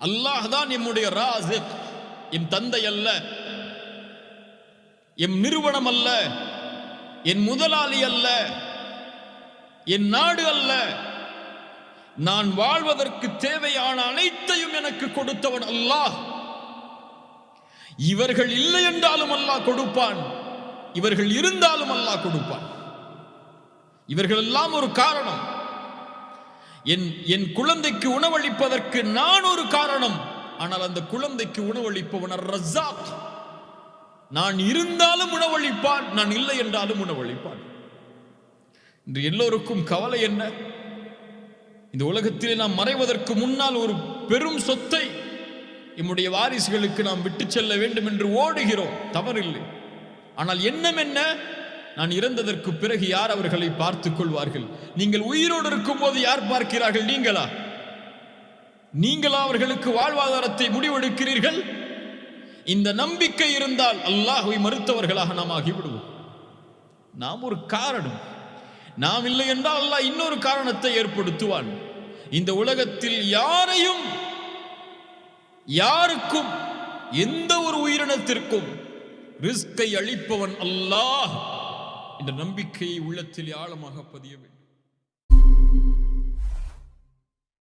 அல்லாஹ் தான் எம்முடைய ராசிக். என் தந்தை அல்ல. எம் நிறுவனம் அல்ல. என் முதலாளி அல்ல. என் நாடு அல்ல. நான் வாழ்வதற்கு தேவையான அனைத்தையும் எனக்கு கொடுத்தவன் அல்லாஹ். இவர்கள் இல்லை என்றாலும் அல்லாஹ் கொடுப்பான். இவர்கள் இருந்தாலும் அல்லாஹ் கொடுப்பான். இவர்கள் எல்லாம் ஒரு காரணம். என் என் குழந்தைக்கு உணவளிப்பதற்கு நான் ஒரு காரணம். ஆனால் அந்த குழந்தைக்கு உணவளிப்பவன் ரஸாக் நான் இருந்தாலும் உணவளிப்பான் நான் இல்லை என்றாலும் உணவளிப்பான். இன்று எல்லோருக்கும் கவலை என்ன? இந்த உலகத்திலே நாம் மறைவதற்கு முன்னால் ஒரு பெரும் சொத்தை நம்முடைய வாரிசுகளுக்கு நாம் விட்டு செல்ல வேண்டும் என்று ஓடுகிறோம். தவறில்லை. ஆனால் எண்ணம் என்ன? நான் இறந்ததற்கு பிறகு யார் அவர்களை பார்த்துக் கொள்வார்கள்? நீங்கள் உயிரோடு இருக்கும் போது யார் பார்க்கிறார்கள் நீங்களா? நீங்களா அவர்களுக்கு வாழ்வாதாரத்தை முடிவெடுக்கிறீர்கள்? இந்த நம்பிக்கை இருந்தால் அல்லாஹுவை மறுத்தவர்களாக நாம் ஆகிவிடுவோம். நாம் ஒரு காரணம். நாம் இல்லை என்றால் அல்லாஹ் இன்னொரு காரணத்தை ஏற்படுத்துவான். இந்த உலகத்தில் யாரையும் யாருக்கும் எந்த ஒரு உயிரினத்திற்கும் ரிஸ்கை அளிப்பவன் அல்லாஹ். இந்த நம்பிக்கையை உள்ளத்தில் ஆழமாக பதிய வேண்டும்